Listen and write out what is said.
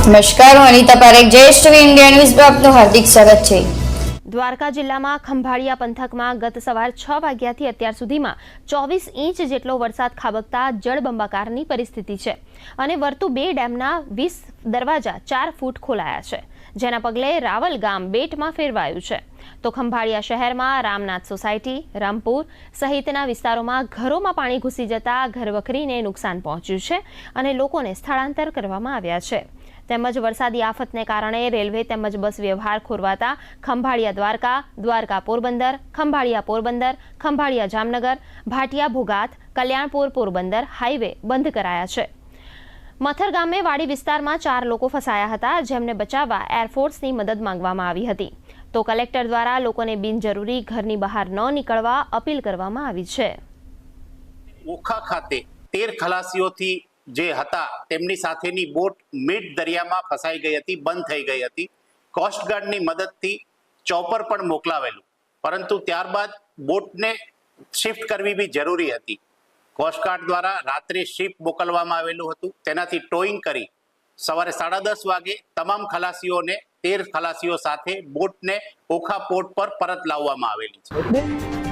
નમસ્કાર, હું અનિતા પારેખ જ્યેષ્ઠ ઇન્ડિયા ન્યૂઝ આપનું હાર્દિક સ્વાગત છે. દ્વારકા જિલ્લામાં ખંભાળિયા પંથકમાં ગત સવાર છ વાગ્યાથી અત્યાર સુધીમાં ચોવીસ ઇંચ જેટલો વરસાદ ખાબકતા જળબંબાકારની પરિસ્થિતિ છે અને વર્તુ બે ડેમના વીસ દરવાજા ચાર ફૂટ ખોલાયા છે, જેના પગલે રાવલ ગામ બેટમાં ફેરવાયું છે. તો ખંભાળિયા શહેરમાં રામનાથ સોસાયટી, રામપુર સહિતના વિસ્તારોમાં ઘરોમાં પાણી ઘૂસી જતા ઘરવખરીને નુકસાન પહોંચ્યું છે અને લોકોને સ્થળાંતર કરવામાં આવ્યા છે. તેમજ વરસાદી આફતને કારણે રેલવે તેમજ બસ વ્યવહાર ખોરવાતા ખંભાળિયા દ્વારકા દ્વારકા પોરબંદર, ખંભાળિયા પોરબંદર, ખંભાળિયા જામનગર, ભાટિયા ભોગાત, કલ્યાણપુર પોરબંદર હાઈવે બંધ કરાયા છે. મથર ગામે વાડી વિસ્તારમાં ચાર લોકો ફસાયા હતા, જેમને બચાવવા એરફોર્સની મદદ માંગવામાં આવી હતી. તો કલેક્ટર દ્વારા લોકોને બિનજરૂરી ઘરની બહાર ન નીકળવા અપીલ કરવામાં આવી છે. ઓખા ખાતે તેર ખલાસીઓથી જે હતા, તેમની સાથેની બોટ મિડ દરિયામાં ફસાઈ ગઈ હતી, બંધ થઈ ગઈ હતી. કોસ્ટગાર્ડની મદદથી ચોપર પણ મોકલાવેલું. પરંતુ ત્યારબાદ બોટને શિફ્ટ કરવી બી જરૂરી હતી. કોસ્ટગાર્ડ દ્વારા રાત્રે શિપ મોકલવામાં આવેલું હતું. તેનાથી ટોઈંગ કરી સવારે સાડા દસ વાગે તમામ ખલાસીઓને, તેર ખલાસીઓ સાથે બોટને ઓખા પોર્ટ પર પરત લાવવામાં આવેલી છે.